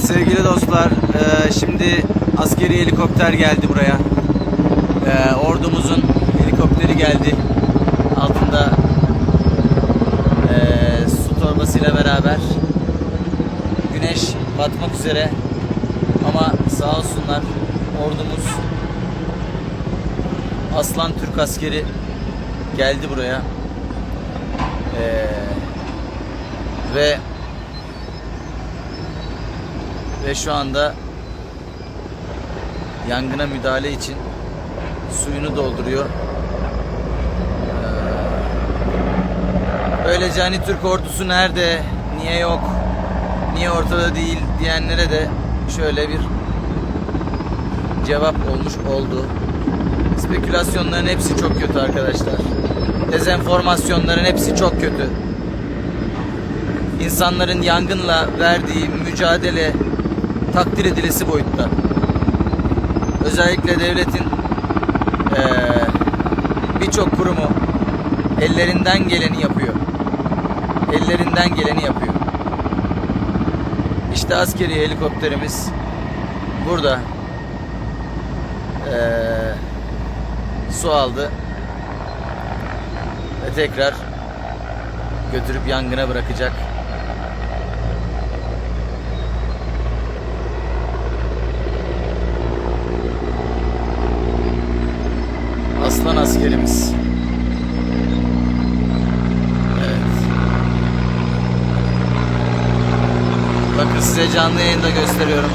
Evet sevgili dostlar, e, şimdi askeri helikopter geldi buraya. E, ordumuzun helikopteri geldi. Altında e, su torbasıyla beraber. Güneş batmak üzere. Ama sağ olsunlar ordumuz Aslan Türk askeri geldi buraya. E, ve ve şu anda yangına müdahale için suyunu dolduruyor. Ee, Böylece hani Türk ordusu nerede, niye yok, niye ortada değil diyenlere de şöyle bir cevap olmuş oldu. Spekülasyonların hepsi çok kötü arkadaşlar. Dezenformasyonların hepsi çok kötü. İnsanların yangınla verdiği mücadele takdir edilesi boyutta. Özellikle devletin eee, birçok kurumu ellerinden geleni yapıyor. Ellerinden geleni yapıyor. İşte askeri helikopterimiz burada eee, su aldı ve tekrar götürüp yangına bırakacak. Aslan askerimiz. Evet. Bakın size canlı yayında gösteriyorum.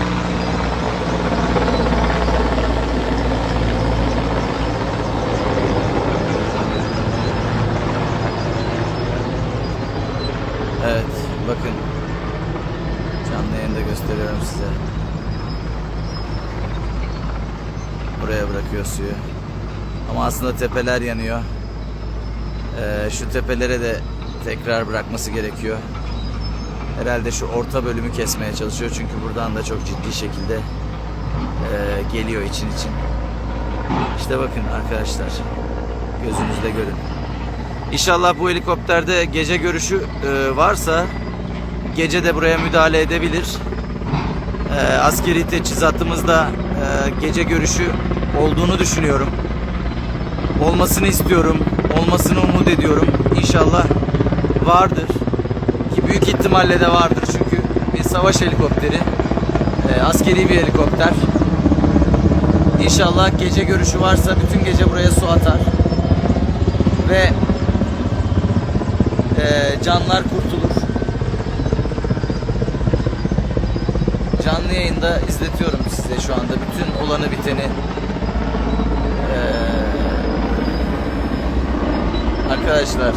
Evet, bakın. Canlı yayında gösteriyorum size. Buraya bırakıyor suyu. Ama aslında tepeler yanıyor. Ee, şu tepelere de tekrar bırakması gerekiyor. Herhalde şu orta bölümü kesmeye çalışıyor. Çünkü buradan da çok ciddi şekilde ee, geliyor için için. İşte bakın arkadaşlar. Gözünüzde görün. İnşallah bu helikopterde gece görüşü ee, varsa gece de buraya müdahale edebilir. Ee, askeri teçhizatımızda ee, gece görüşü olduğunu düşünüyorum olmasını istiyorum. Olmasını umut ediyorum. İnşallah vardır. Ki büyük ihtimalle de vardır. Çünkü bir savaş helikopteri. e, askeri bir helikopter. İnşallah gece görüşü varsa bütün gece buraya su atar. Ve e, canlar kurtulur. Canlı yayında izletiyorum size şu anda bütün olanı biteni. Arkadaşlar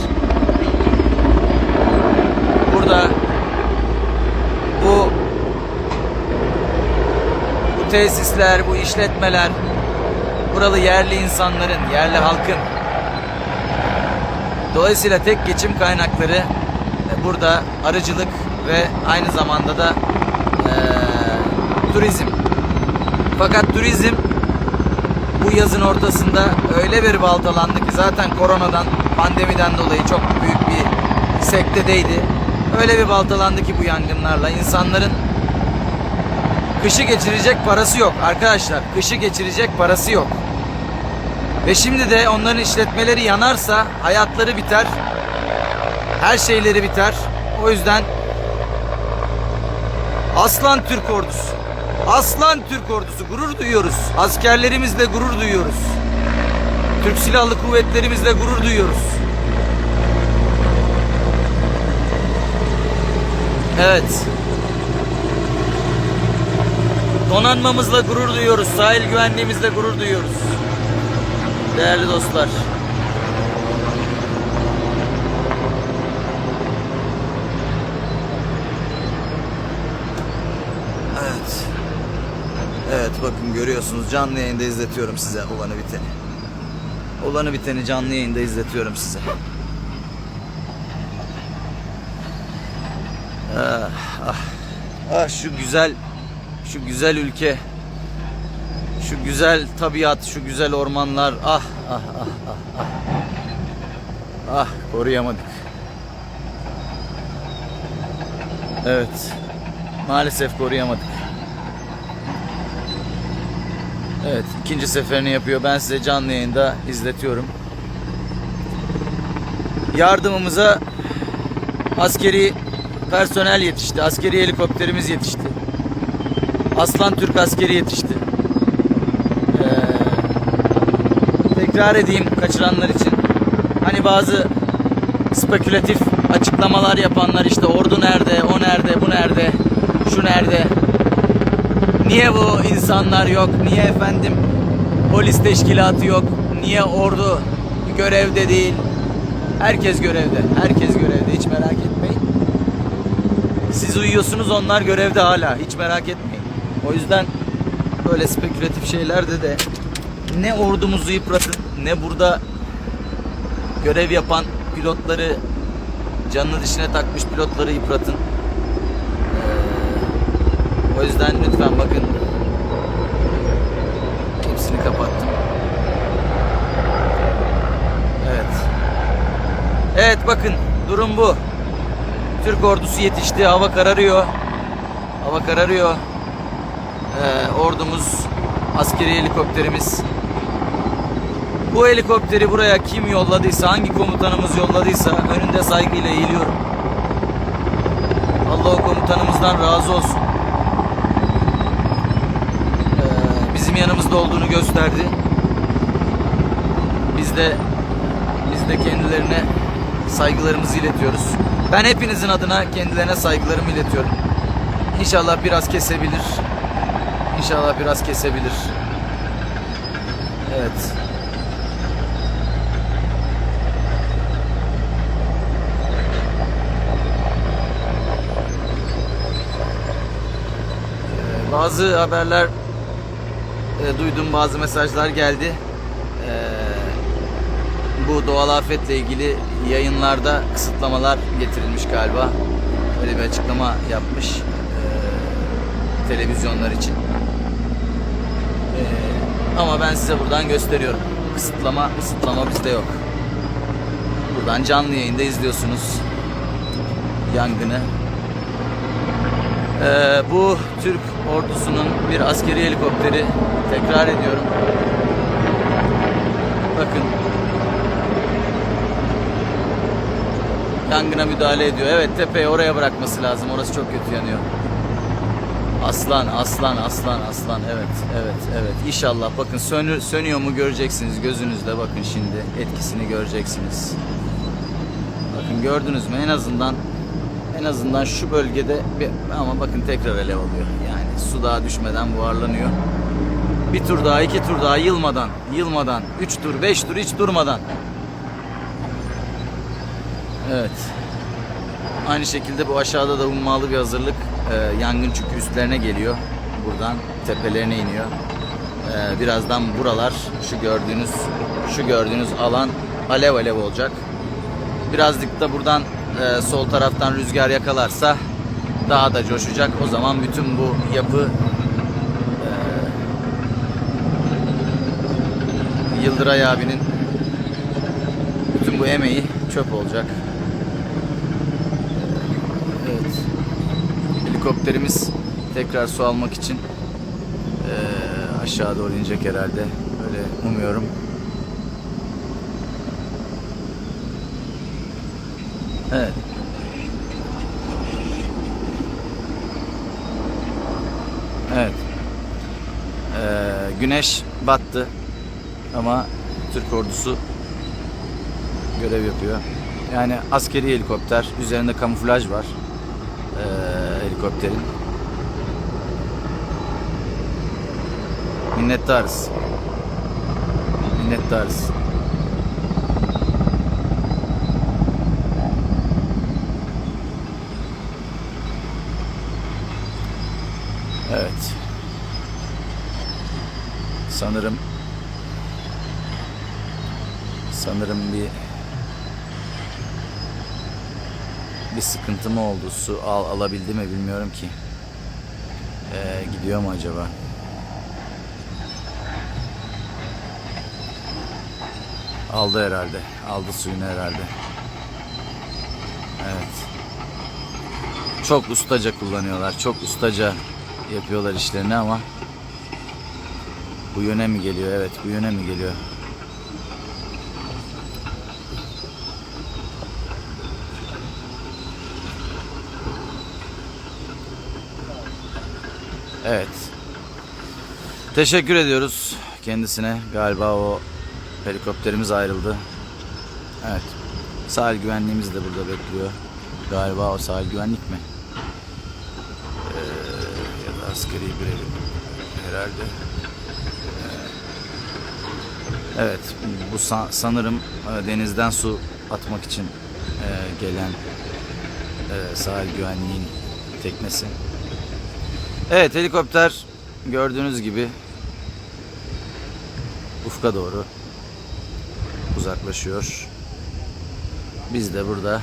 burada bu bu tesisler, bu işletmeler buralı yerli insanların, yerli halkın dolayısıyla tek geçim kaynakları e, burada arıcılık ve aynı zamanda da eee, turizm. Fakat turizm bu yazın ortasında öyle bir baltalandı ki zaten koronadan, pandemiden dolayı çok büyük bir sektedeydi. Öyle bir baltalandı ki bu yangınlarla insanların kışı geçirecek parası yok arkadaşlar. Kışı geçirecek parası yok. Ve şimdi de onların işletmeleri yanarsa hayatları biter. Her şeyleri biter. O yüzden Aslan Türk ordusu. Aslan Türk ordusu gurur duyuyoruz. Askerlerimizle gurur duyuyoruz. Türk Silahlı Kuvvetlerimizle gurur duyuyoruz. Evet. Donanmamızla gurur duyuyoruz. Sahil güvenliğimizle gurur duyuyoruz. Değerli dostlar. Evet. Evet bakın görüyorsunuz canlı yayında izletiyorum size olanı biteni. Olanı biteni canlı yayında izletiyorum size. Ah, ah, ah şu güzel şu güzel ülke şu güzel tabiat şu güzel ormanlar. Ah ah ah ah ah. Ah koruyamadık. Evet maalesef koruyamadık Evet ikinci seferini yapıyor. Ben size canlı yayında izletiyorum. Yardımımıza askeri personel yetişti. Askeri helikopterimiz yetişti. Aslan Türk askeri yetişti. Ee, tekrar edeyim kaçıranlar için. Hani bazı spekülatif açıklamalar yapanlar işte ordu nerede, o nerede, bu nerede, şu nerede. Niye bu insanlar yok? Niye efendim polis teşkilatı yok? Niye ordu görevde değil? Herkes görevde. Herkes görevde. Hiç merak etmeyin. Siz uyuyorsunuz onlar görevde hala. Hiç merak etmeyin. O yüzden böyle spekülatif şeylerde de ne ordumuzu yıpratın ne burada görev yapan pilotları canını dişine takmış pilotları yıpratın. O yüzden lütfen bakın hepsini kapattım. Evet. Evet bakın durum bu. Türk ordusu yetişti. Hava kararıyor. Hava kararıyor. Ee, ordumuz, askeri helikopterimiz. Bu helikopteri buraya kim yolladıysa, hangi komutanımız yolladıysa önünde saygıyla eğiliyorum. Allah o komutanımızdan razı olsun. Ee, bizim yanımızda olduğunu gösterdi. Biz de biz de kendilerine saygılarımızı iletiyoruz. Ben hepinizin adına kendilerine saygılarımı iletiyorum. İnşallah biraz kesebilir. İnşallah biraz kesebilir. Evet. Ee, Bazı haberler e, duydum, bazı mesajlar geldi. Ee, bu doğal afetle ilgili yayınlarda kısıtlamalar getirilmiş galiba. Öyle bir açıklama yapmış e, televizyonlar için. E, ama ben size buradan gösteriyorum. Kısıtlama, kısıtlama bizde yok. Buradan canlı yayında izliyorsunuz yangını. E, bu Türk ordusunun bir askeri helikopteri tekrar ediyorum. Bakın yangına müdahale ediyor. Evet tepeye oraya bırakması lazım. Orası çok kötü yanıyor. Aslan, aslan, aslan, aslan. Evet, evet, evet. İnşallah bakın sönü, sönüyor mu göreceksiniz gözünüzle. Bakın şimdi etkisini göreceksiniz. Bakın gördünüz mü? En azından en azından şu bölgede bir, ama bakın tekrar alev alıyor. Yani su daha düşmeden buharlanıyor. Bir tur daha, iki tur daha yılmadan, yılmadan, üç tur, beş tur hiç durmadan. Evet. Aynı şekilde bu aşağıda da ummalı bir hazırlık. Ee, yangın çünkü üstlerine geliyor. Buradan tepelerine iniyor. Ee, birazdan buralar şu gördüğünüz şu gördüğünüz alan alev alev olacak. Birazcık da buradan e, sol taraftan rüzgar yakalarsa daha da coşacak. O zaman bütün bu yapı e, Yıldıray abinin bütün bu emeği çöp olacak. Evet. Helikopterimiz tekrar su almak için eee, aşağı doğru inecek herhalde. Öyle umuyorum. Evet. Evet. Eee, güneş battı ama Türk ordusu görev yapıyor. Yani askeri helikopter, üzerinde kamuflaj var ee, helikopterin. Minnettarız. Minnettarız. Evet. Sanırım sanırım bir bir sıkıntı mı oldu? Su al, alabildi mi bilmiyorum ki. Ee, gidiyor mu acaba? Aldı herhalde. Aldı suyunu herhalde. Evet. Çok ustaca kullanıyorlar. Çok ustaca yapıyorlar işlerini ama Bu yöne mi geliyor? Evet bu yöne mi geliyor? Evet. Teşekkür ediyoruz kendisine. Galiba o helikopterimiz ayrıldı. Evet. Sahil güvenliğimiz de burada bekliyor. Galiba o sahil güvenlik mi? Ee, ya da askeri birim herhalde. Evet, bu sa- sanırım e, denizden su atmak için e, gelen e, sahil güvenliğin teknesi. Evet, helikopter gördüğünüz gibi ufka doğru uzaklaşıyor. Biz de burada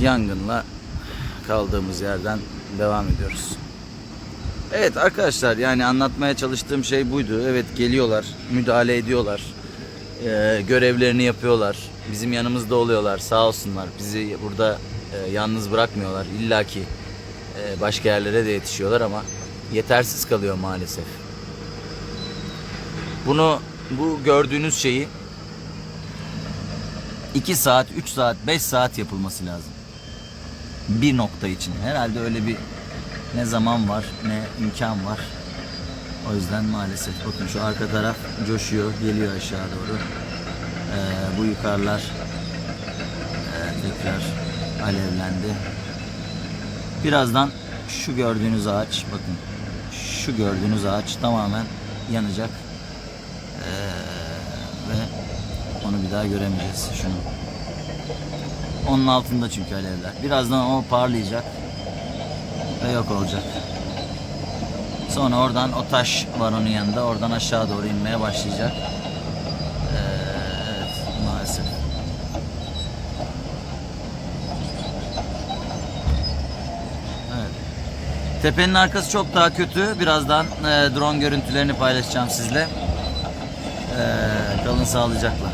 yangınla kaldığımız yerden devam ediyoruz. Evet arkadaşlar yani anlatmaya çalıştığım şey buydu. Evet geliyorlar, müdahale ediyorlar. Ee, görevlerini yapıyorlar. Bizim yanımızda oluyorlar. Sağ olsunlar. Bizi burada e, yalnız bırakmıyorlar. İlla ki e, başka yerlere de yetişiyorlar ama yetersiz kalıyor maalesef. Bunu bu gördüğünüz şeyi 2 saat, 3 saat, 5 saat yapılması lazım. Bir nokta için. Herhalde öyle bir ne zaman var ne imkan var. O yüzden maalesef bakın şu arka taraf coşuyor, geliyor aşağı doğru. Ee, bu yukarılar e, tekrar alevlendi. Birazdan şu gördüğünüz ağaç bakın şu gördüğünüz ağaç tamamen yanacak. Ee, ve onu bir daha göremeyeceğiz şunu. Onun altında çünkü alevler. Birazdan o parlayacak yok olacak. Sonra oradan o taş var onun yanında. Oradan aşağı doğru inmeye başlayacak. Ee, maalesef. Tepenin arkası çok daha kötü. Birazdan e, drone görüntülerini paylaşacağım sizle. Ee, kalın sağlıcakla.